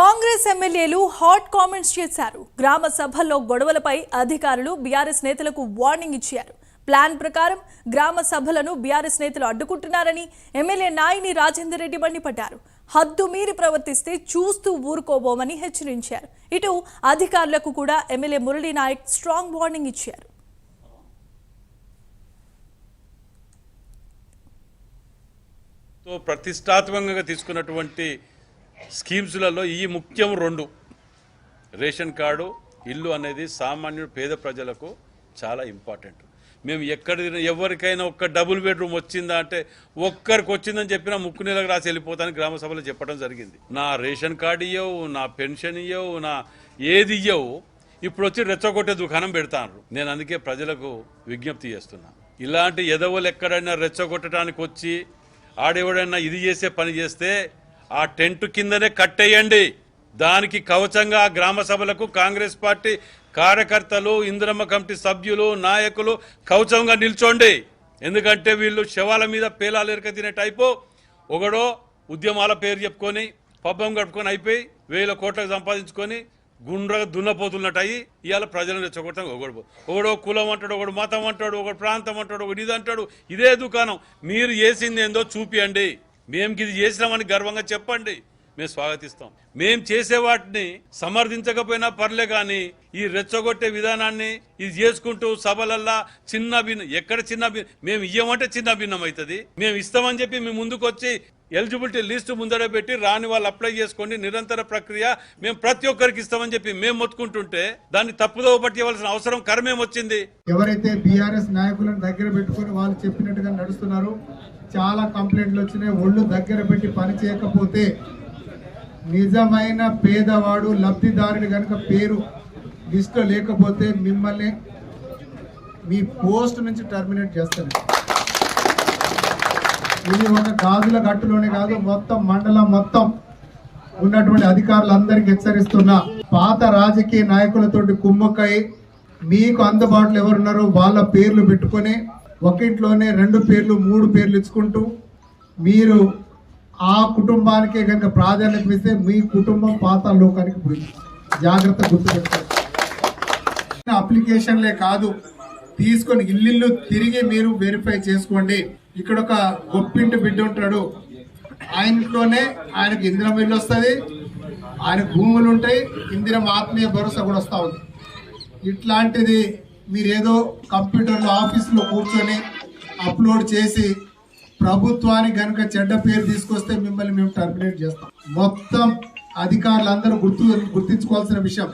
కాంగ్రెస్ ఎమ్మెల్యేలు hot comments చేశారు. గ్రామ సభల్లో గొడవలపై అధికారులు బీఆర్ఎస్ నేతలకు వార్నింగ్ ఇచ్చారు. ప్లాన్ ప్రకారం గ్రామ సభలను బీఆర్ఎస్ నేతలు అడ్డుకుంటున్నారని ఎమ్మెల్యే నాయిని రాజేందర్ రెడ్డి మండిపడ్డారు. హద్దు మీరి ప్రవర్తిస్తే చూస్తూ ఊరుకోబోమని హెచ్చరించారు. ఇటు అధికారులకు కూడా MLA Murali Naik strong warning ఇచ్చారు. ప్రతిష్టాత్మకంగా తీసుకున్నటువంటి స్కీమ్స్లలో ఈ ముఖ్యం రెండు. రేషన్ కార్డు ఇల్లు అనేది సామాన్యుడు పేద ప్రజలకు చాలా ఇంపార్టెంట్. మేము ఎక్కడ ఎవరికైనా ఒక్క డబుల్ బెడ్రూమ్ వచ్చిందా అంటే ఒక్కరికి వచ్చిందని చెప్పినా ముక్కు నెలకు రాసి వెళ్ళిపోతాను గ్రామ సభలో చెప్పడం జరిగింది. నా రేషన్ కార్డు ఇవ్వవు నా పెన్షన్ ఇవ్వవు నా ఏది ఇవ్వవు ఇప్పుడు వచ్చి రెచ్చగొట్టే దుకాణం పెడతాను నేను అందుకే ప్రజలకు విజ్ఞప్తి చేస్తున్నా. ఇలాంటి ఎదవలు ఎక్కడైనా రెచ్చగొట్టడానికి వచ్చి ఆడెవడైనా ఇది చేసే పని చేస్తే ఆ టెంట్ కిందనే కట్టేయండి. దానికి కవచంగా గ్రామ సభలకు కాంగ్రెస్ పార్టీ కార్యకర్తలు ఇందిరమ్మ కమిటీ సభ్యులు నాయకులు కవచంగా నిల్చోండి. ఎందుకంటే వీళ్ళు శవాల మీద పేలాలు ఎరక తినే టైపు. ఒకడో ఉద్యమాల పేరు చెప్పుకొని పబ్బం కట్టుకొని అయిపోయి వేల కోట్లకు సంపాదించుకొని గుండ్రగా దున్నపోతున్నట్టు అయ్యి ఇవాళ ప్రజలను రెచ్చగొట్టడం ఒకడు ఒకడో కులం అంటాడు ఒకడు మతం అంటాడు ఒకడు ప్రాంతం అంటాడు ఒకడు ఇది అంటాడు. ఇదే దుకాణం. మీరు చేసింది ఏందో చూపియండి. మేము ఇది చేసినామని గర్వంగా చెప్పండి. మేము స్వాగతిస్తాం. మేము చేసే వాటిని సమర్థించకపోయినా పర్లే కానీ ఈ రెచ్చగొట్టే విధానాన్ని ఇది చేసుకుంటూ సభలల్లా చిన్న భిన్న ఎక్కడ చిన్న మేము ఇయ్యమంటే చిన్న భిన్నం అవుతుంది మేము ఇస్తామని చెప్పి మేము ముందుకు వచ్చి ఎలిజిబిలిటీ లిస్టు ముందర పెట్టి రాని వాళ్ళు అప్లై చేసుకోండి. నిరంతర ప్రక్రియ మేము ప్రతి ఒక్కరికి ఇస్తామని చెప్పి మేము మొత్తుకుంటుంటే దాన్ని తప్పుదోవ పట్టివలసిన అవసరం కరమేం వచ్చింది? ఎవరైతే బీఆర్ఎస్ నాయకులను దగ్గర పెట్టుకుని వాళ్ళు చెప్పినట్టుగా నడుస్తున్నారు చాలా కంప్లైంట్లు వచ్చినాయి. ఒళ్ళు దగ్గర పెట్టి పని చేయకపోతే నిజమైన పేదవాడు లబ్ధిదారుని కనుక పేరు లిస్టులో లేకపోతే మిమ్మల్ని మీ పోస్ట్ నుంచి టర్మినేట్ చేస్తారు ఇది ఒక గాజుల గట్టులోనే కాదు మొత్తం మండలం మొత్తం ఉన్నటువంటి అధికారులందరికీ హెచ్చరిస్తున్నా. పాత రాజకీయ నాయకులతోటి కుమ్మక్కై మీకు అందుబాటులో ఎవరున్నారో వాళ్ళ పేర్లు పెట్టుకొని ఒకింట్లోనే రెండు పేర్లు మూడు పేర్లు ఇచ్చుకుంటూ మీరు ఆ కుటుంబానికే కనుక ప్రాధాన్యత ఇస్తే మీ కుటుంబం పాత లోకానికి పోయింది. జాగ్రత్త గుర్తుపెట్టుకోండి అప్లికేషన్లే కాదు తీసుకొని ఇల్లు తిరిగి మీరు వెరిఫై చేసుకోండి. ఇక్కడ ఒక గొప్పింటి బిడ్డ ఉంటాడు. ఆయనలోనే ఆయనకు ఇందిరం ఇల్లు వస్తుంది ఆయన భూములు ఉంటాయి ఇందిరం ఆత్మీయ భరోసా కూడా వస్తూ ఉంది. ఇట్లాంటిది మీరేదో కంప్యూటర్లో ఆఫీస్లో కూర్చొని అప్లోడ్ చేసి ప్రభుత్వానికి కనుక చెడ్డ పేరు తీసుకొస్తే మిమ్మల్ని మేము టర్మినేట్ చేస్తాం. మొత్తం అధికారులందరూ గుర్తు గుర్తించుకోవాల్సిన విషయం.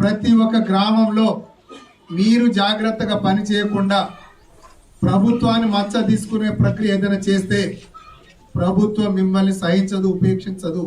ప్రతి ఒక్క గ్రామంలో మీరు జాగ్రత్తగా పని చేయకుండా ప్రభుత్వాన్ని మచ్చ తీసుకునే ప్రక్రియ ఏదైనా చేస్తే ప్రభుత్వం మిమ్మల్ని సహించదు ఉపేక్షించదు.